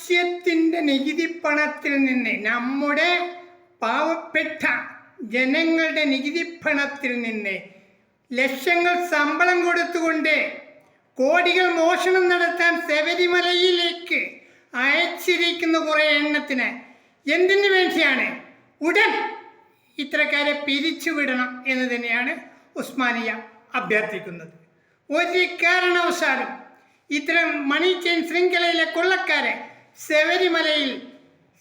രാജ്യത്തിന്റെ നികുതി പണത്തിൽ നിന്ന് നമ്മുടെ പാവപ്പെട്ട ജനങ്ങളുടെ നികുതി പണത്തിൽ നിന്ന് ലക്ഷങ്ങൾ ശമ്പളം കൊടുത്തുകൊണ്ട് കോടികൾ മോഷണം നടത്താൻ ശബരിമലയിലേക്ക് അയച്ചിരിക്കുന്ന കുറേ എണ്ണത്തിന് എന്തിനു വേണ്ടിയാണ്? ഉടൻ ഇത്തരക്കാരെ പിരിച്ചുവിടണം എന്ന് തന്നെയാണ് ഉസ്മാനിയ അഭ്യർത്ഥിക്കുന്നത്. ഒരു കാരണവശാലും ഇത്തരം മണി ചെയിൻ ശൃംഖലയിലെ കൊള്ളക്കാരെ ശബരിമലയിൽ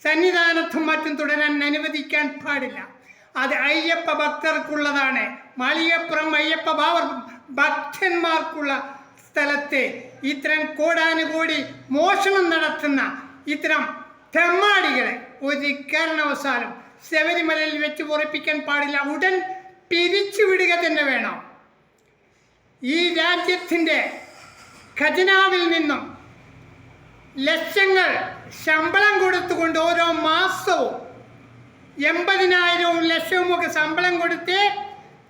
സന്നിധാനത്തും മറ്റും തുടരാൻ അനുവദിക്കാൻ പാടില്ല. അത് അയ്യപ്പ ഭക്തർക്കുള്ളതാണ്. മളിയപ്പുറം അയ്യപ്പ ഭാവർ ഭക്തന്മാർക്കുള്ള സ്ഥലത്തെ ഇത്തരം കോടാനുകോടി മോഷണം നടത്തുന്ന ഇത്തരം തെമ്മാടികളെ ഒരു കാരണവശാലും ശബരിമലയിൽ വെച്ച് ഉറപ്പിക്കാൻ പാടില്ല. ഉടൻ പിരിച്ചുവിടുക തന്നെ വേണം. ഈ രാജ്യത്തിന്റെ ഖജനാവിൽ നിന്നും ലക്ഷങ്ങൾ ശമ്പളം കൊടുത്തുകൊണ്ട് ഓരോ മാസവും എൺപതിനായിരവും ലക്ഷവും ഒക്കെ ശമ്പളം കൊടുത്ത്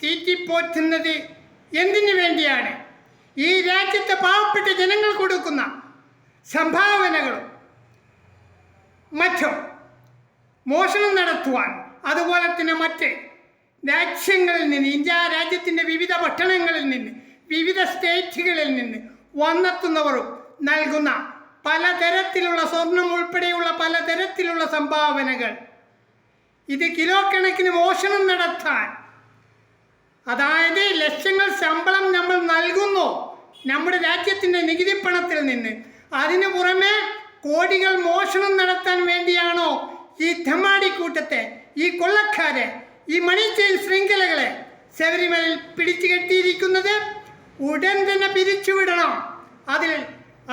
തീറ്റിപ്പോറ്റുന്നത് എന്തിനു വേണ്ടിയാണ്? ഈ രാജ്യത്തെ പാവപ്പെട്ട ജനങ്ങൾ കൊടുക്കുന്ന സംഭാവനകളും മറ്റും മോഷണം നടത്തുവാൻ അതുപോലെ തന്നെ മറ്റ് രാജ്യങ്ങളിൽ നിന്ന് ഇന്ത്യ രാജ്യത്തിന്റെ വിവിധ പട്ടണങ്ങളിൽ നിന്ന് വിവിധ സ്റ്റേറ്റുകളിൽ നിന്ന് വന്നെത്തുന്നവരും നൽകുന്ന പലതരത്തിലുള്ള സ്വർണം ഉൾപ്പെടെയുള്ള പലതരത്തിലുള്ള സംഭാവനകൾ. ഇത് കിലോ കണക്കിന് മോഷണം നടത്താൻ. അതായത് ലക്ഷങ്ങൾ ശമ്പളം നമ്മൾ നൽകുന്നു നമ്മുടെ രാജ്യത്തിന്റെ നികുതി പണത്തിൽ നിന്ന്. അതിനു പുറമെ കോടികൾ മോഷണം നടത്താൻ വേണ്ടിയാണോ ഈ ധമാടിക്കൂട്ടത്തെ ഈ കൊള്ളക്കാരെ ഈ മണി ചെയിൻ ശൃംഖലകളെ ശബരിമലയിൽ പിടിച്ചു കെട്ടിയിരിക്കുന്നത് ഉടൻ തന്നെ പിരിച്ചുവിടണം. അതിൽ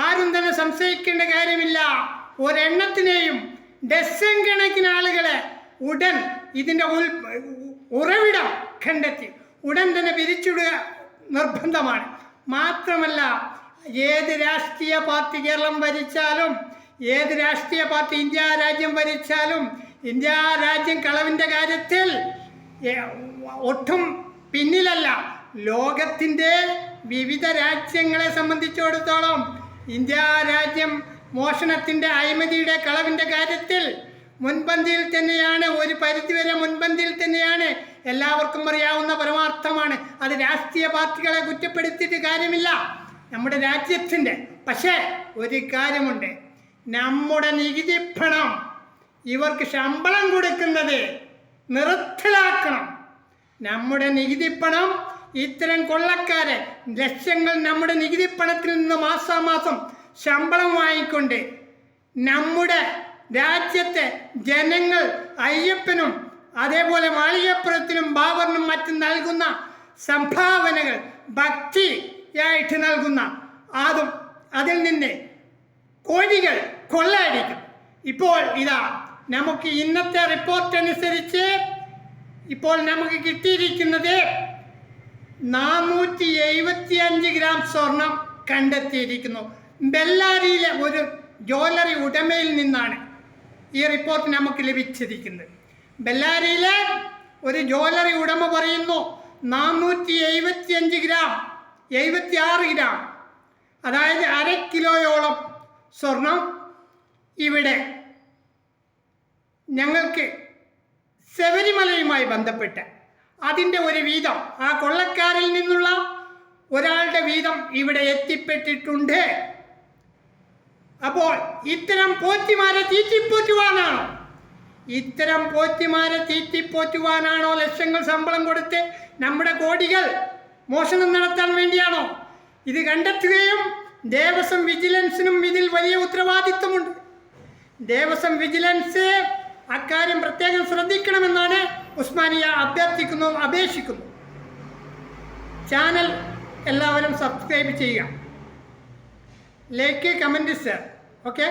ആരും തന്നെ സംശയിക്കേണ്ട കാര്യമില്ല. ഒരെണ്ണത്തിനെയും ഡസൻ കണക്കിന് ആളുകളെ ഉടൻ ഇതിന്റെ ഉൽ ഉറവിടം കണ്ടെത്തി. ഉടൻ തന്നെ പിരിച്ചുവിടുക നിർബന്ധമാണ്. മാത്രമല്ല ഏത് രാഷ്ട്രീയ പാർട്ടി കേരളം ഭരിച്ചാലും ഏത് രാഷ്ട്രീയ പാർട്ടി ഇന്ത്യ രാജ്യം ഭരിച്ചാലും ഇന്ത്യ രാജ്യം കളവിന്റെ കാര്യത്തിൽ ഒട്ടും പിന്നിലല്ല. ലോകത്തിന്റെ വിവിധ രാജ്യങ്ങളെ സംബന്ധിച്ചിടത്തോളം ഇന്ത്യ രാജ്യം മോഷണത്തിന്റെ അഴിമതിയുടെ കളവിന്റെ കാര്യത്തിൽ മുൻപന്തിയിൽ തന്നെയാണ് ഒരു പരിധിവരെ മുൻപന്തിയിൽ തന്നെയാണ് എല്ലാവർക്കും അറിയാവുന്ന പരമാർത്ഥമാണ്. അത് രാഷ്ട്രീയ പാർട്ടികളെ കുറ്റപ്പെടുത്തിയിട്ട് കാര്യമില്ല. നമ്മുടെ രാജ്യത്തിന്റെ പക്ഷേ ഒരു കാര്യമുണ്ട്. നമ്മുടെ നികുതി പണം ഇവർക്ക് ശമ്പളം കൊടുക്കുന്നത് നിർത്തലാക്കണം. നമ്മുടെ നികുതി പണം ഇത്തരം കൊള്ളക്കാരെ ലക്ഷങ്ങൾ നമ്മുടെ നികുതി പണത്തിൽ നിന്ന് മാസാമാസം ശമ്പളം വാങ്ങിക്കൊണ്ട് നമ്മുടെ രാജ്യത്തെ ജനങ്ങൾ അയ്യപ്പനും അതേപോലെ മാളികപ്പുറത്തിനും ബാബറിനും മറ്റും നൽകുന്ന സംഭാവനകൾ ഭക്തിയായിട്ട് നൽകുന്ന അതും അതിൽ നിന്ന് കോടികൾ കൊള്ളയടിക്കും. ഇപ്പോൾ ഇതാ നമുക്ക് ഇന്നത്തെ റിപ്പോർട്ട് അനുസരിച്ച് ഇപ്പോൾ നമുക്ക് കിട്ടിയിരിക്കുന്നത് നാനൂറ്റി എഴുപത്തി അഞ്ച് ഗ്രാം സ്വർണം കണ്ടെത്തിയിരിക്കുന്നു. ബെല്ലാരിയിലെ ഒരു ജ്വല്ലറി ഉടമയിൽ നിന്നാണ് ഈ റിപ്പോർട്ട് നമുക്ക് ലഭിച്ചിരിക്കുന്നത്. ബെല്ലാരിയിലെ ഒരു ജ്വല്ലറി ഉടമ പറയുന്നു നാനൂറ്റി എഴുപത്തി അഞ്ച് ഗ്രാം എഴുപത്തി ആറ് ഗ്രാം അതായത് അര കിലോയോളം സ്വർണം ഇവിടെ ഞങ്ങൾക്ക് ശബരിമലയുമായി ബന്ധപ്പെട്ട് അതിന്റെ ഒരു വീതം. ആ കൊള്ളക്കാരിൽ നിന്നുള്ള ഒരാളുടെ വീതം ഇവിടെ എത്തിപ്പെട്ടിട്ടുണ്ട്. അപ്പോൾ ഇത്തരം പോറ്റിമാരെ തീറ്റിപ്പോറ്റുവാനാണോ? ഇത്തരം പോറ്റിമാരെ തീറ്റിപ്പോറ്റുവാനാണോ ലക്ഷങ്ങൾ ശമ്പളം കൊടുത്ത് നമ്മുടെ കോടികൾ മോഷണം നടത്താൻ വേണ്ടിയാണോ? ഇത് കണ്ടെത്തുകയും ദേവസ്വം വിജിലൻസിനും ഇതിൽ വലിയ ഉത്തരവാദിത്വമുണ്ട്. ദേവസ്വം വിജിലൻസ് അക്കാര്യം പ്രത്യേകം ശ്രദ്ധിക്കണമെന്നാണ് ഉസ്മാനിയ അഭ്യർത്ഥിക്കുന്നു അപേക്ഷിക്കുന്നു. ചാനൽ എല്ലാവരും സബ്സ്ക്രൈബ് ചെയ്യുക. Like comment share. ഓക്കെ?